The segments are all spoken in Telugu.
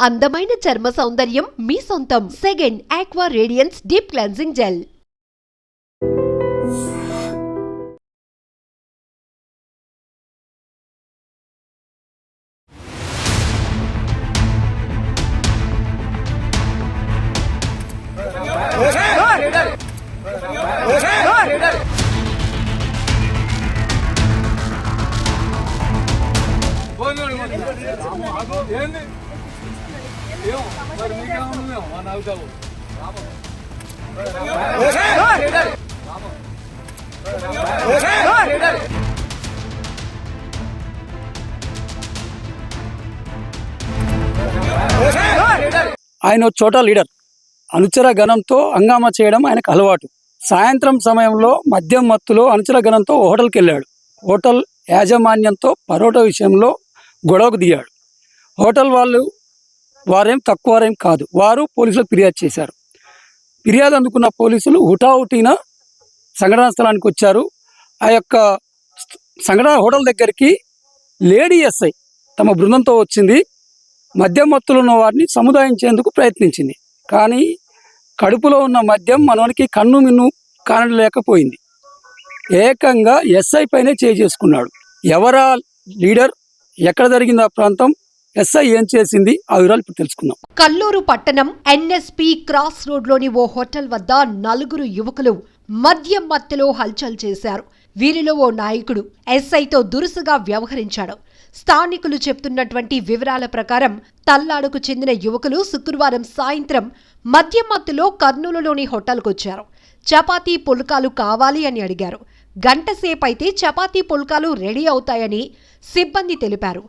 అందమైన చర్మ సౌందర్యం మీ సొంతం. Second aqua radiance deep cleansing gel ఏంది? ఆయన చోట లీడర్. అనుచర గణంతో హంగామా చేయడం ఆయనకు అలవాటు. సాయంత్రం సమయంలో మద్యం మత్తులో అనుచర గణంతో హోటల్కి వెళ్ళాడు. హోటల్ యాజమాన్యంతో పరోటా విషయంలో గొడవకు దిగాడు. హోటల్ వాళ్ళు వారేం తక్కువ వారేం కాదు. వారు పోలీసులకు ఫిర్యాదు చేశారు. ఫిర్యాదు అందుకున్న పోలీసులు హుటాహుటిన సంఘటనా స్థలానికి వచ్చారు. ఆ యొక్క సంఘటన హోటల్ దగ్గరికి లేడీ ఎస్ఐ తమ బృందంతో వచ్చింది. మద్యం మత్తులో ఉన్న వారిని సముదాయించేందుకు ప్రయత్నించింది. కానీ కడుపులో ఉన్న మద్యం మనవనికి కన్ను మిన్ను కానలేకపోయింది. ఏకంగా ఎస్ఐ పైనే చేసుకున్నాడు. ఎవరా లీడర్? ఎక్కడ జరిగింది ఆ ప్రాంతం? ఎస్ఐ ఏం చేసింది? ఆ వివరాలు ఇప్పుడు తెలుసుకుందాం. కల్లూరు పట్టణం ఎన్ఎస్పి క్రాస్ రోడ్లోని ఓ హోటల్ వద్ద నలుగురు యువకులు మద్యం మత్తులో హల్చల్ చేశారు. వీరిలో ఓ నాయకుడు ఎస్ఐతో దురుసుగా వ్యవహరించాడు. స్థానికులు చెప్తున్నటువంటి వివరాల ప్రకారం తల్లాడుకు చెందిన యువకులు శుక్రవారం సాయంత్రం మద్యం మత్తులో కర్నూలులోని హోటల్కొచ్చారు. చపాతీ పుల్కాలు కావాలి అని అడిగారు. గంటసేపైతే చపాతీ పుల్కాలు రెడీ అవుతాయని సిబ్బంది తెలిపారు.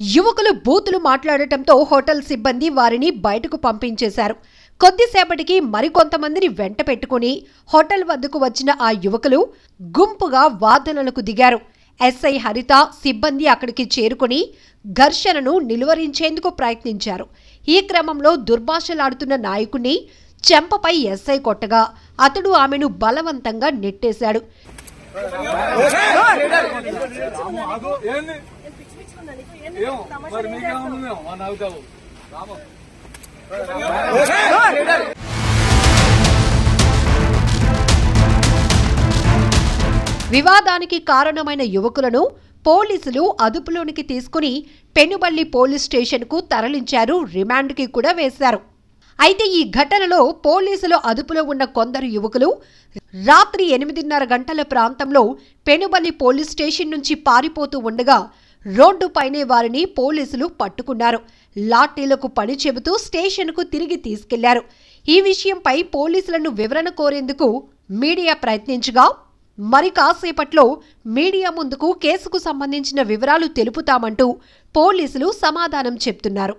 యువకులు బూతులు మాట్లాడటంతో హోటల్ సిబ్బంది వారిని బయటకు పంపించేశారు. కొద్దిసేపటికి మరికొంతమందిని వెంట పెట్టుకుని హోటల్ వద్దకు వచ్చిన ఆ యువకులు గుంపుగా వాదనలకు దిగారు. ఎస్ఐ హరిత సిబ్బంది అక్కడికి చేరుకుని ఘర్షణను నిలువరించేందుకు ప్రయత్నించారు. ఈ క్రమంలో దుర్భాషలాడుతున్న నాయకుణ్ణి చెంపపై ఎస్ఐ కొట్టగా అతడు ఆమెను బలవంతంగా నెట్టేశాడు. వివాదానికి కారణమైన యువకులను పోలీసులు అదుపులోనికి తీసుకుని పెనుబల్లి పోలీస్ స్టేషన్కు తరలించారు. రిమాండ్కి కూడా వేశారు. అయితే ఈ ఘటనలో పోలీసులు అదుపులో ఉన్న కొందరు యువకులు రాత్రి ఎనిమిదిన్నర గంటల ప్రాంతంలో పెనుబల్లి పోలీస్ స్టేషన్ నుంచి పారిపోతూ ఉండగా రోడ్డుపైనే వారిని పోలీసులు పట్టుకున్నారు. లాఠీలకు పని చెబుతూ స్టేషన్కు తిరిగి తీసుకెళ్ళారు. ఈ విషయంపై పోలీసులను వివరణ కోరేందుకు మీడియా ప్రయత్నించగా మరి కాసేపట్లో మీడియా ముందుకు కేసుకు సంబంధించిన వివరాలు తెలుపుతామంటూ పోలీసులు సమాధానం చెప్తున్నారు.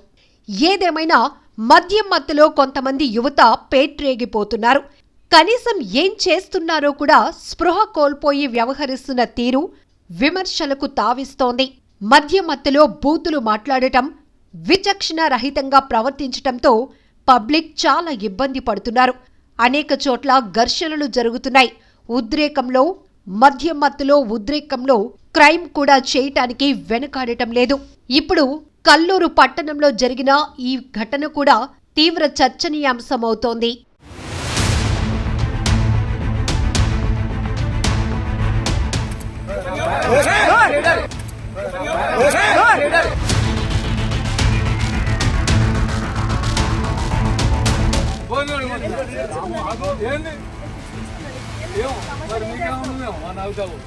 ఏదేమైనా మద్యం మత్తులో కొంతమంది యువత పేట్రేగిపోతున్నారు. కనీసం ఏం చేస్తున్నారో కూడా స్పృహ కోల్పోయి వ్యవహరిస్తున్న తీరు విమర్శలకు తావిస్తోంది. మధ్యమత్తులో బూతులు మాట్లాడటం విచక్షణ రహితంగా ప్రవర్తించటంతో పబ్లిక్ చాలా ఇబ్బంది పడుతున్నారు. అనేక చోట్ల ఘర్షణలు జరుగుతున్నాయి. ఉద్రేకంలో మధ్యమత్తులో ఉద్రేకంలో క్రైమ్ కూడా చేయటానికి వెనుకాడటం లేదు. ఇప్పుడు కల్లూరు పట్టణంలో జరిగిన ఈ ఘటన కూడా తీవ్ర చర్చనీయాంశమవుతోంది. ఏంది ఏమో మరి మీకేమన్నామో మా నవ్వుతావు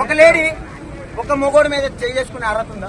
ఒక లేడీ ఒక మొగోడు మీద చేసుకునే అర్హత ఉందా?